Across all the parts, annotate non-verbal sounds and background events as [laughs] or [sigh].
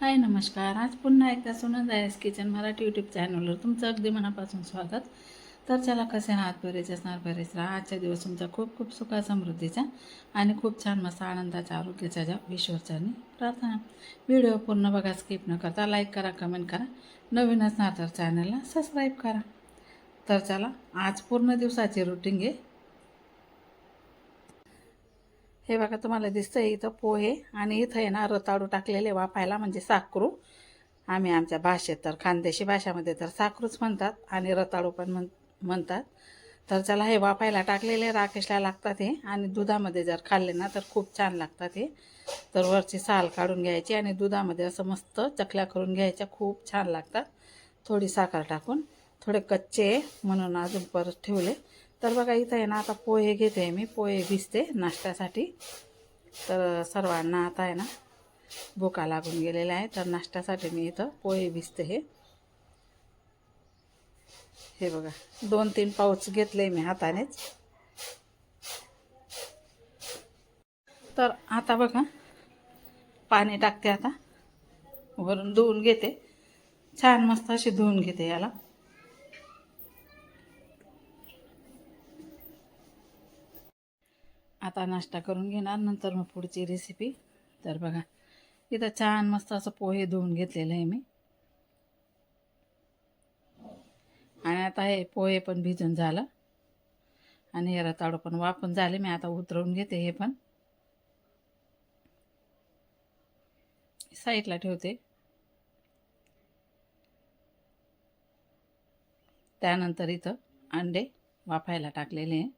हाय नमस्कार. आज पुन्हा एकदा सुनंद आयस किचन मराठी यूट्यूब चॅनलवर तुमचं अगदी मनापासून स्वागत. तर चला कसे हात बरेच असणार बरेच राहा. आजच्या दिवस तुमचा खूप खूप सुखा समृद्धीचा आणि खूप छान मस्त आनंदाचा आरोग्याचा ज्या ईश्वरचानी प्रार्थना. व्हिडिओ पूर्ण बघा स्किप न करता लाईक करा कमेंट करा. नवीन असणार तर चॅनलला सबस्क्राईब करा. तर चला आज पूर्ण दिवसाची रुटीन आहे हे बघा तुम्हाला दिसतंय इथं पोहे आणि इथं आहे ना रताळू टाकलेले वापायला म्हणजे साखरू. आम्ही आमच्या भाषेत तर खानदेशी भाषामध्ये तर साखरूच म्हणतात आणि रताळू पण म्हण म्हणतात. तर चला हे वापायला टाकलेले राकेशला लागतात हे आणि दुधामध्ये जर खाल्ले ना तर खूप छान लागतात हे. तर वरची साल काढून घ्यायची आणि दुधामध्ये असं मस्त चकल्या करून घ्यायच्या खूप छान लागतात. थोडी साखर टाकून थोडे कच्चे म्हणून अजून परत ठेवले. तर बघा इथं आहे ना आता पोहे घेते मी. पोहे भिजते नाश्त्यासाठी. तर सर्वांना आता आहे ना भुका लागून गेलेला आहे तर नाश्त्यासाठी मी इथं पोहे भिजते हे. हे बघा दोन तीन पाऊच घेतले मी हातानेच. तर आता बघा पाणी टाकते आता. वरून धुवून घेते. छान मस्त अशी धुवून घेते याला. आता नाश्ता करून घेणार नंतर मग पुढची रेसिपी तर बघा इथं छान मस्त असं पोहे धुवून घेतलेलं आहे मी. आणि आता हे पोहे पण भिजून झालं. आणि हे रताळू पण वापून झाले मी आता उतरवून घेते हे पण. साईडला ठेवते. त्यानंतर इथं अंडे वाफायला टाकलेले आहे.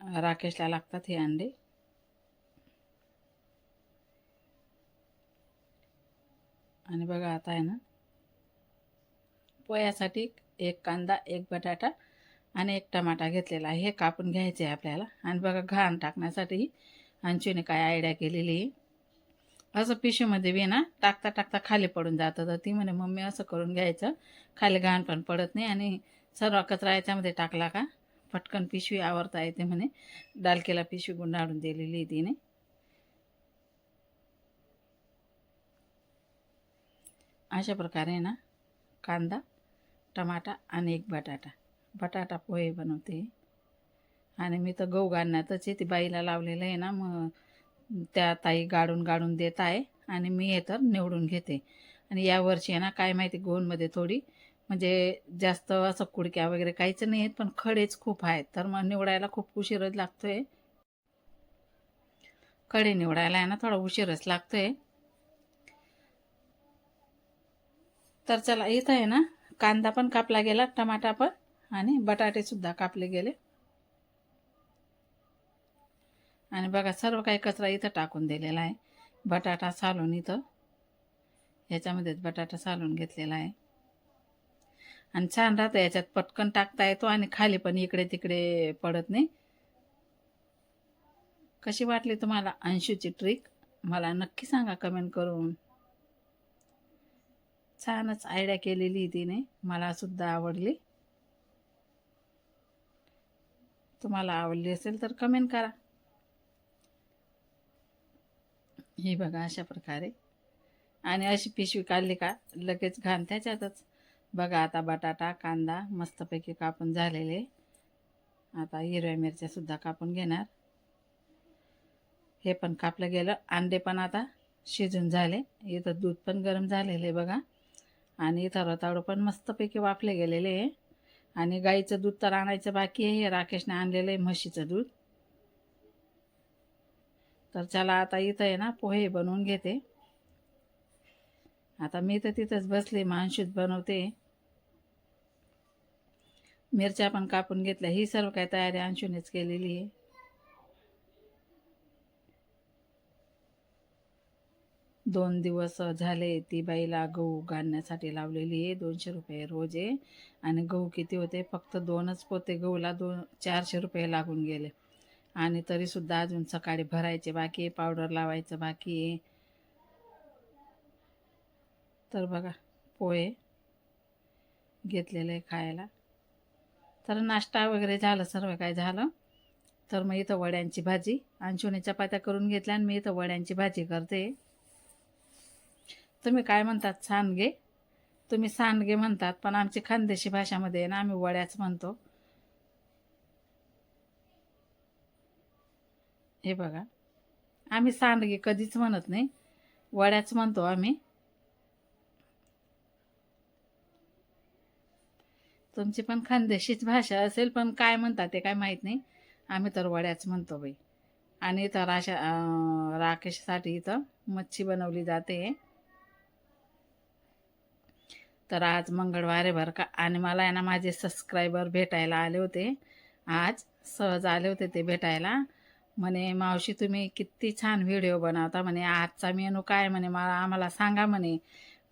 राकेशला लागतात हे अंडे आणि बघा आता आहे ना पोह्यासाठी एक कांदा एक बटाटा आणि एक टमाटा घेतलेला आहे हे कापून घ्यायचे आहे आपल्याला आणि बघा घाण टाकण्यासाठी अंशूने काय आयडिया केलेली आहे असं पिशवीमध्ये बी ना टाकता टाकता खाली पडून जातं तर ती म्हणे मम्मी असं करून घ्यायचं खाली घाण पण पडत नाही आणि सर्व कचरा याच्यामध्ये टाकला का पटकन पिशवी आवरता येते म्हणे. डालकेला पिशवी गुंडाळून दिलेली तिने. अशा प्रकारे ना कांदा टमाटा आणि एक बटाटा. बटाटा पोहे बनवते. आणि मी तर गहू गाडण्यातच आहे. ती बाईला लावलेलं आहे ना मग त्या ताई गाडून गाडून देत आहे. आणि मी हे तर निवडून घेते. आणि यावर्षी आहे ना काय माहिती गोनमध्ये थोडी म्हणजे जास्त असं कुडक्या वगैरे काहीच नाही आहेत पण खडेच खूप आहेत. तर मग निवडायला खूप उशीरच लागतोय. खडे निवडायला आहे ना थोडा उशीरच लागतोय. तर चला इथं आहे ना कांदा पण कापला गेला टमाटा पण आणि बटाटे सुद्धा कापले गेले. आणि बघा सर्व काही कचरा इथं टाकून दिलेला आहे. बटाटा सालून इथं. ह्याच्यामध्येच बटाटा सालून घेतलेला आहे. आणि छान राहतं याच्यात पटकन टाकता येतो आणि खाली पण इकडे तिकडे पडत नाही. कशी वाटली तुम्हाला अंशूची ट्रिक मला नक्की सांगा कमेंट करून. छानच आयडिया केलेली तिने मला सुद्धा आवडली. तुम्हाला आवडली असेल तर कमेंट करा. ही बघा अशा प्रकारे. आणि अशी पिशवी काढली का लगेच घाण त्याच्यातच. बघा आता बटाटा कांदा मस्तपैकी कापून झालेले. आता हिरव्या मिरच्यासुद्धा कापून घेणार. हे पण कापलं गेलं. अंडे पण आता शिजून झाले. इथं दूध पण गरम झालेले बघा. आणि इथं रताळू पण मस्तपैकी वाफले गेलेले आहे. आणि गाईचं दूध तर आणायचं बाकी आहे. हे राकेशने आणलेलं आहे म्हशीचं दूध. तर चला आता इथं आहे ना पोहे बनवून घेते. आता मी तर तिथंच बसले. मांशूत बनवते. मिरच्या पण कापून घेतल्या. ही सर्व काय तयारी अंशूनेच केलेली आहे. दोन दिवस झाले ती बाईला गहू घालण्यासाठी लावलेली आहे. दोनशे रुपये रोज आहे. आणि गहू किती होते? फक्त दोनच पोते गहूला दोन चारशे रुपये लागून गेले. आणि तरीसुद्धा अजून सकाळी भरायचे बाकी आहे. पावडर लावायचं बाकी आहे. तर बघा पोहे घेतलेले खायला. तर नाश्ता वगैरे झालं सर्व काय झालं. तर मग इथं वड्यांची भाजी अंशुने चपात्या करून घेतल्या आणि मी इथं वड्यांची भाजी करते. तुम्ही काय म्हणतात? सांडगे. तुम्ही सांडगे म्हणतात पण आमची खानदेशी भाषामध्ये आहे ना आम्ही वड्याच म्हणतो. हे बघा. आम्ही सांडगे कधीच म्हणत नाही. वड्याच म्हणतो आम्ही. तुमची पण खानदेशीच भाषा असेल पण काय म्हणतात ते काय माहीत नाही. आम्ही तर वड्याच म्हणतो बाई. आणि इथं राशा राकेशसाठी इथं मच्छी बनवली जाते. तर आज मंगळवार आहे बरं का. आणि मला आहे ना माझे सबस्क्रायबर भेटायला आले होते. आज सहज आले होते ते भेटायला. म्हणे मावशी तुम्ही किती छान व्हिडिओ बनवता. म्हणे आजचा मेनू काय? म्हणे मला आम्हाला सांगा. म्हणे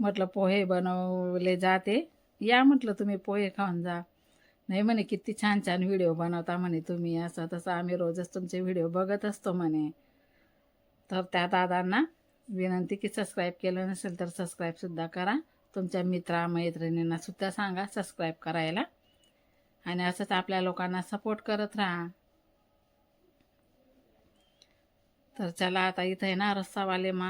म्हटलं पोहे बनवले जाते. या म्हटलं तुम्ही पोहे खाऊन जा. नाही म्हणे किती छान छान व्हिडिओ बनवता म्हणे तुम्ही. असं तसं आम्ही रोजच तुमचे व्हिडिओ बघत असतो म्हणे. तर त्या दादांना विनंती की सबस्क्राईब केलं नसेल तर सबस्क्राईबसुद्धा करा. तुमच्या मित्रा मैत्रिणींनासुद्धा सांगा सबस्क्राईब करायला. आणि असंच आपल्या लोकांना सपोर्ट करत राहा. तर चला आता इथं आहे ना रस्सावाले मा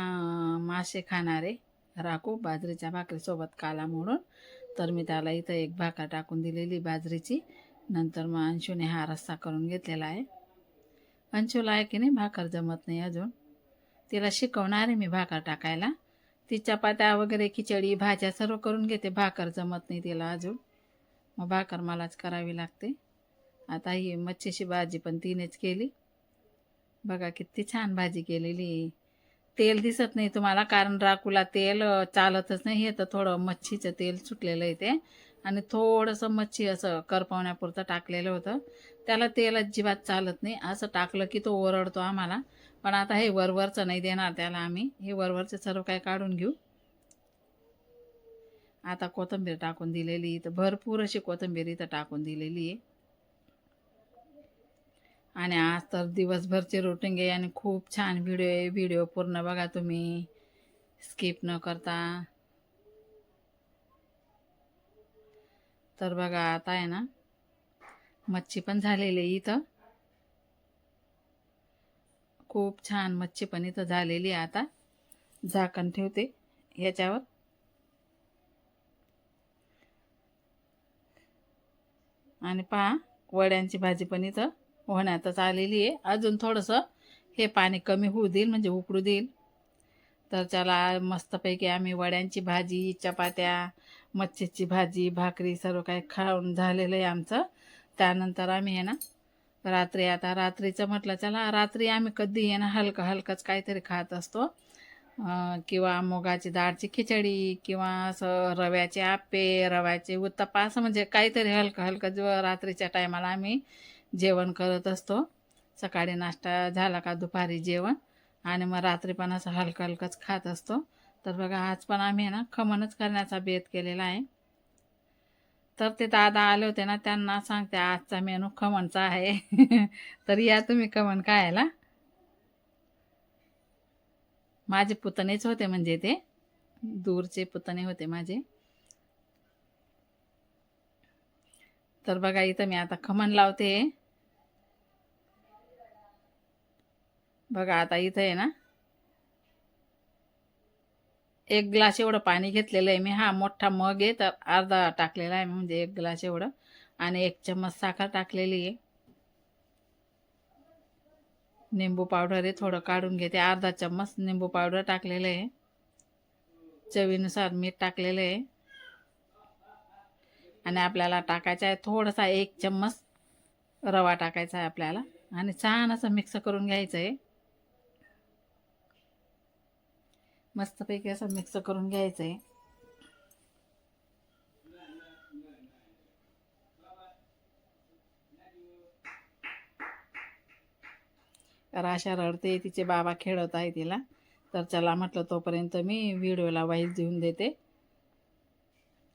मासे खाणारे राखू बाजरीच्या भाकरीसोबत काला मोडून. तर मी त्याला इथं एक भाकर टाकून दिलेली बाजरीची. नंतर मग अंशूने हा रस्सा करून घेतलेला आहे. अंशूला आहे की नाही भाकर जमत नाही अजून. तिला शिकवणार आहे मी भाकर टाकायला. ती चपात्या वगैरे खिचडी भाज्या सर्व करून घेते. भाकर जमत नाही तिला अजून. मग भाकर मलाच करावी लागते. आता ही मच्छीची भाजी पण तिनेच केली. बघा किती छान भाजी केलेली. आहे. तेल दिसत नाही तुम्हाला कारण राकूला तेल चालतच नाही. हे तर थोडं मच्छीचं तेल सुटलेलं आहे ते. आणि थोडंसं मच्छी असं करपवण्यापुरतं टाकलेलं होतं. त्याला तेल अजिबात चालत नाही. असं टाकलं की तो ओरडतो आम्हाला. पण आता हे वरवरचं नाही देणार त्याला आम्ही. हे वरवरचं सर्व काय काढून घेऊ. आता कोथिंबीर टाकून दिलेली. इथं भरपूर अशी कोथंबीर इथं टाकून दिलेली आहे. आणि आज तर दिवसभरचे रुटीन आहे आणि खूप छान व्हिडिओ आहे. व्हिडिओ पूर्ण बघा तुम्ही. स्किप न करता. तर बघा आता आहे ना मच्छी पण झालेली आहे इथं. खूप छान मच्छी पण इथं झालेली आहे आता. झाकण ठेवते याच्यावर. आणि पहा वड्यांची भाजी पण इथं. होण्यातच आलेली आहे. अजून थोडंसं हे पाणी कमी होऊ देईल म्हणजे उकडू देईल. तर त्याला मस्तपैकी आम्ही वड्यांची भाजी चपात्या मच्छीची भाजी भाकरी सर्व काही खाऊन झालेलं आहे आमचं. त्यानंतर आम्ही आहे ना रात्री आता रात्रीचं म्हटलं चला रात्री आम्ही कधी आहे ना हलकं हलकंच काहीतरी खात असतो. किंवा मुगाची डाळची खिचडी किंवा असं रव्याचे आप्पे रव्याचे उत्तप्पा असं म्हणजे काहीतरी हलकं हलकं जेव्हा रात्रीच्या टायमाला आम्ही जेवण करत असतो. सकाळी नाश्ता झाला का दुपारी जेवण. आणि मग रात्री पण असं हलकं हलकंच खात असतो. तर बघा आज पण आम्ही आहे ना खमणच करण्याचा बेत केलेला आहे. तर ते दादा आले होते ना त्यांना सांगते आजचा मेनू खमणचा आहे. [laughs] तर या तुम्ही खमण खायला. माझे पुतणेच होते म्हणजे ते. दूरचे पुतणे होते माझे. तर बघा इथं मी आता खमण लावते. बघा आता इथं आहे ना. एक ग्लास एवढं पाणी घेतलेलं आहे मी. हा मोठा मग आहे तर अर्धा टाकलेला आहे म्हणजे एक ग्लास एवढं. आणि एक चम्मच साखर टाकलेली आहे. निंबू पावडर आहे थोडं काढून घेते. अर्धा चम्मच निंबू पावडर टाकलेलं आहे. चवीनुसार मीठ टाकलेलं आहे. आणि आपल्याला टाकायचा आहे थोडासा एक चम्मच रवा टाकायचा आहे आपल्याला. आणि छान असं मिक्स करून घ्यायचं आहे. मस्तपैकी असं मिक्स करून घ्यायचं आहे राशा रडते तिचे बाबा खेळत आहे तिला. तर चला म्हटलं तोपर्यंत मी व्हिडिओला वाईज देऊन देते.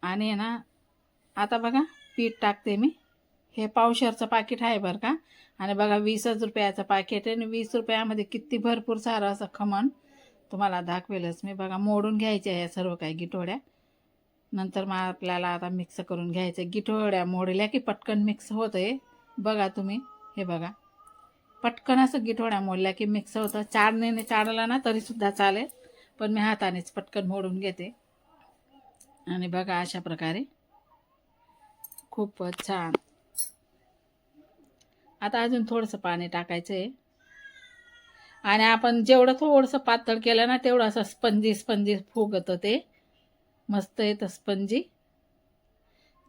आणि आहे ना आता बघा पीठ टाकते मी. हे पावशरचं पाकिट आहे बरं का. आणि बघा वीसच रुपयाचं पाकिट आहे आणि वीस रुपयामध्ये किती भरपूर सारं असं खमण. तुम्हाला दाखवेलच. मी बघा मोडून घ्यायच्या ह्या सर्व काही गिठोड्या. नंतर मग आपल्याला आता मिक्स करून घ्यायचं. गिठोड्या मोडल्या की पटकन मिक्स होतं आहे बघा तुम्ही हे बघा. पटकन असं गिठोड्या मोडल्या की मिक्स होतं. चाळणीने चाळलं ना तरीसुद्धा चालेल. पण मी हातानेच पटकन मोडून घेते. आणि बघा अशा प्रकारे. खूपच छान. आता अजून थोडंसं पाणी टाकायचं आहे आणि आपण जेवढं थोडंसं पातळ केलं ना तेवढं असं स्पंजी स्पंजी फुगतं ते. मस्त येतं स्पंजी.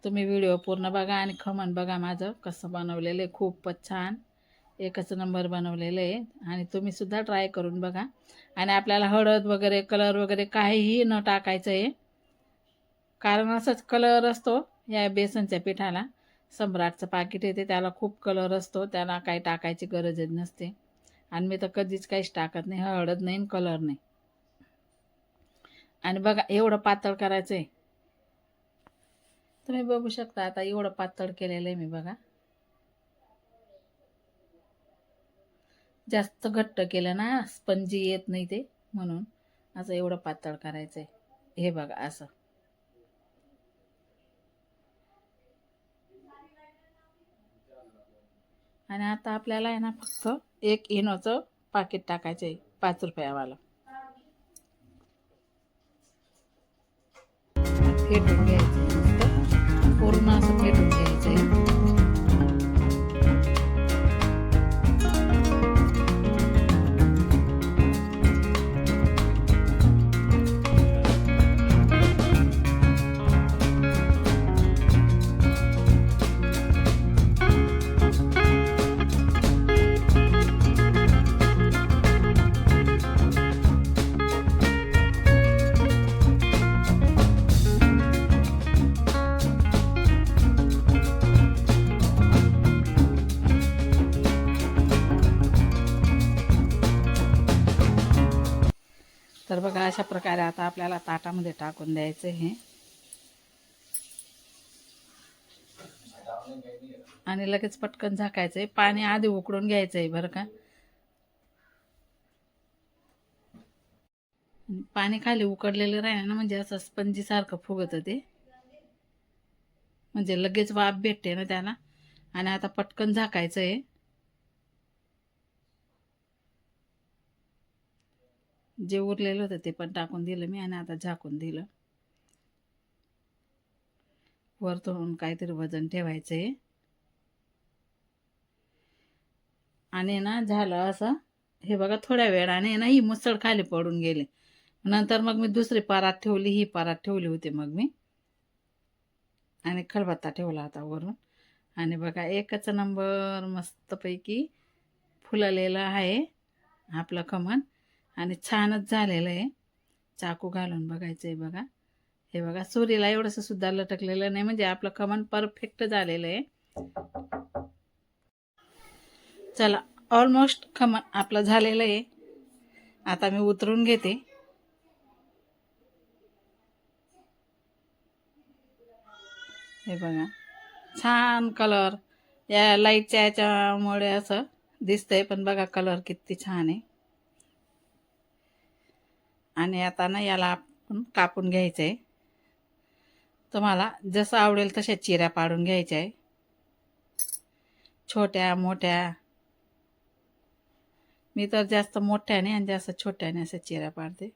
तुम्ही व्हिडिओ पूर्ण बघा आणि खमण बघा माझं कसं बनवलेलं आहे. खूपच छान. एकच नंबर बनवलेलं आहे. आणि तुम्हीसुद्धा ट्राय करून बघा. आणि आपल्याला हळद वगैरे कलर वगैरे काहीही न टाकायचं आहे. कारण असंच कलर असतो या बेसनच्या पिठाला. सम्राटचं पाकिट येते त्याला खूप कलर असतो. त्याला काही टाकायची गरजच नसते. आणि मी तर कधीच काहीच टाकत नाही हळद नाही कलर नाही. आणि बघा एवढं पातळ करायचं आहे तुम्ही बघू शकता आता एवढं पातळ केलेलं आहे मी बघा. जास्त घट्ट केलं ना स्पंजी येत नाही ते म्हणून. असं एवढं पातळ करायचं आहे हे बघा असं. आणि आता आपल्याला आहे ना फक्त एक इनोचं पाकिट टाकायचं आहे पाच रुपयावाला. फेटून घ्यायचं. पूर्ण असं तर बघा अशा प्रकारे आता आपल्याला ताटामध्ये टाकून द्यायचं हे आणि लगेच पटकन झाकायचं आहे पाणी आधी उकडून घ्यायचं आहे बरं का. पाणी खाली उकडलेलं राहिलं ना म्हणजे असं स्पंजीसारखं फुगतं ते. म्हणजे लगेच वाफ भेटते ना त्याला. आणि आता पटकन झाकायचं आहे जे उरलेलं होतं ते पण टाकून दिलं मी आणि आता झाकून दिलं. वरतून काहीतरी वजन ठेवायचं आहे आणि ना झालं असं. हे बघा थोड्या वेळाने ना ही मुसळ खाली पडून गेले. नंतर मग मी दुसरी परात ठेवली ही परात ठेवली होती मग मी. आणि खलबत्ता ठेवला होता वरून. आणि बघा एकच नंबर मस्तपैकी फुललेला आहे आपलं खमण. आणि छानच झालेलं आहे. चाकू घालून बघायचं आहे बघा. हे बघा सुरीला एवढंसं सुद्धा लटकलेलं नाही म्हणजे आपलं कमन परफेक्ट झालेलं आहे. चला ऑलमोस्ट खमन आपलं झालेलं आहे. आता मी उतरून घेते. हे बघा छान कलर या लाईटच्या याच्यामुळे असं दिसतंय पण बघा कलर किती छान आहे. आणि आता ना याला आपण कापून घ्यायचं आहे तुम्हाला जसं आवडेल तशा चिऱ्या पाडून घ्यायच्या आहे छोट्या मोठ्या. मी तर जास्त मोठ्याने आणि जास्त छोट्याने अशा चिऱ्या पाडते.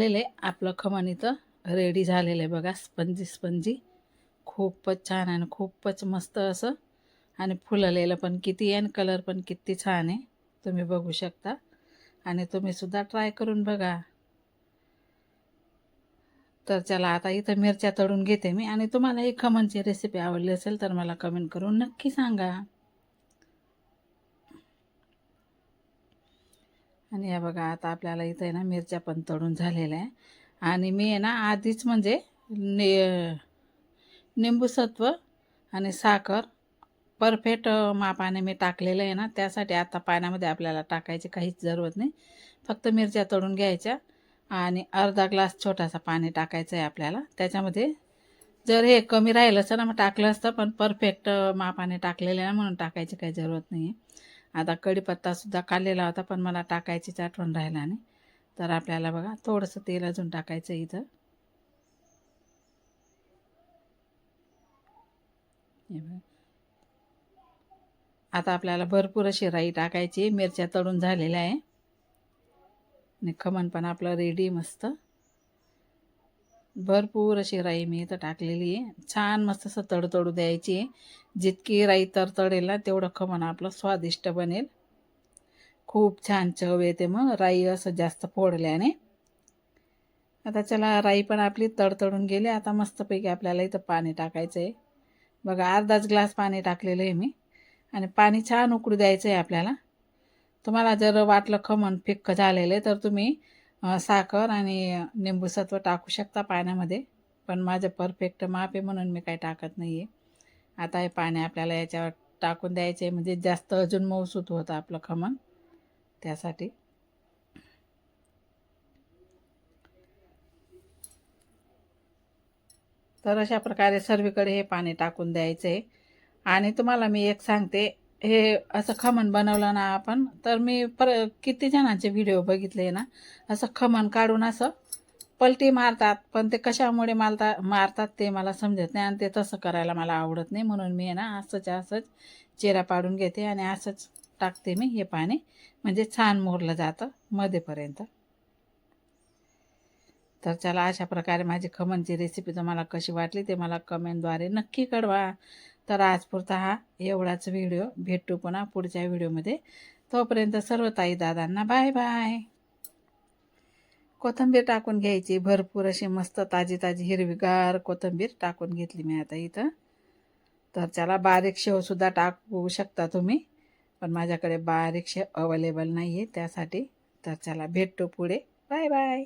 वाजून आहे आपलं खमण इथं रेडी झालेलं आहे बघा. Spongy spongy. खूपच छान आणि खूपच मस्त असं. आणि फुललेलं पण किती आहे आणि कलर पण किती छान आहे. तुम्ही बघू शकता. आणि तुम्ही सुद्धा ट्राय करून बघा. तर चला आता इथं मिरच्या तळून घेते मी. आणि तुम्हाला ही खमणची रेसिपी आवडली असेल तर मला कमेंट करून नक्की सांगा. आणि हे बघा आता आपल्याला इथं आहे ना मिरच्या पण तळून झालेल्या आहे. आणि मी आहे ना आधीच म्हणजे ने निंबूसत्व आणि साखर परफेक्ट मापाने मी टाकलेलं आहे ना त्यासाठी आता पाण्यामध्ये आपल्याला टाकायची काहीच जरूरत नाही. फक्त मिरच्या तळून घ्यायच्या आणि अर्धा ग्लास छोटासा पाणी टाकायचं आहे आपल्याला. त्याच्यामध्ये जर हे कमी राहिलं असतं ना मग टाकलं असतं पण परफेक्ट मापाने टाकलेलं आहे ना म्हणून टाकायची काही जरूरत नाही आहे आता कढीपत्तासुद्धा काढलेला होता पण मला टाकायचीच आठवण राहिला नाही. तर आपल्याला बघा थोडंसं तेल अजून टाकायचं इथं. आता आपल्याला भरपूर अशी राई टाकायची मिरच्या तळून झालेल्या आहे. आणि खमण पण आपलं रेडी मस्त. भरपूर अशी राई मी इथं टाकलेली आहे. छान मस्त असं तडतडू द्यायची आहे. जितकी राई तरतडेल ना तेवढं खमण आपलं स्वादिष्ट बनेल. खूप छान चव येते मग. राई असं जास्त फोडल्याने. आता चला राई पण आपली तडतडून गेली. आता मस्तपैकी आपल्याला इथं पाणी टाकायचं आहे बघा अर्धाच ग्लास पाणी टाकलेलं आहे मी. आणि पाणी छान उकडू द्यायचं आहे आपल्याला. तुम्हाला जर वाटलं खमण फिक्क झालेलं आहे तर तुम्ही साखर आणि निंबूसत्व टाकू शकता पाण्यामध्ये पण माझं परफेक्ट माप आहे म्हणून मी काही टाकत नाही आहे आता हे पाणी आपल्याला याच्यावर टाकून द्यायचे आहे म्हणजे जास्त अजून मऊसूत होतं आपलं खमण. त्यासाठी. तर अशा प्रकारे सर्वीकडे हे पाणी टाकून द्यायचं आहे आणि तुम्हाला मी एक सांगते हे असं खमण बनवलं ना आपण. तर मी पर किती जणांचे व्हिडिओ बघितले ना असं खमण काढून असं पलटी मारतात. पण ते कशामुळे मारता मारतात ते मला समजत नाही आणि ते तसं करायला मला आवडत नाही. म्हणून मी ना असंच असंच चेहरा पाडून घेते आणि असंच टाकते मी हे पाणी. म्हणजे छान मोरलं जातं मध्येपर्यंत. तर चला अशा प्रकारे माझी खमणची रेसिपी तुम्हाला कशी वाटली ते मला कमेंटद्वारे नक्की कळवा. तर आजपुरता हा एवढाच व्हिडिओ. भेटू पुन्हा पुढच्या व्हिडिओमध्ये. तोपर्यंत सर्व ताई दादांना बाय बाय. कोथिंबीर टाकून घ्यायची. भरपूर अशी मस्त ताजी ताजी हिरवीगार कोथिंबीर टाकून घेतली मी आता इथं. तर त्याला बारीक शेवसुद्धा टाकू शकता तुम्ही. पण माझ्याकडे बारीक शेव अवेलेबल नाही आहे त्यासाठी. तर त्याला भेटतो पुढे. Bye bye.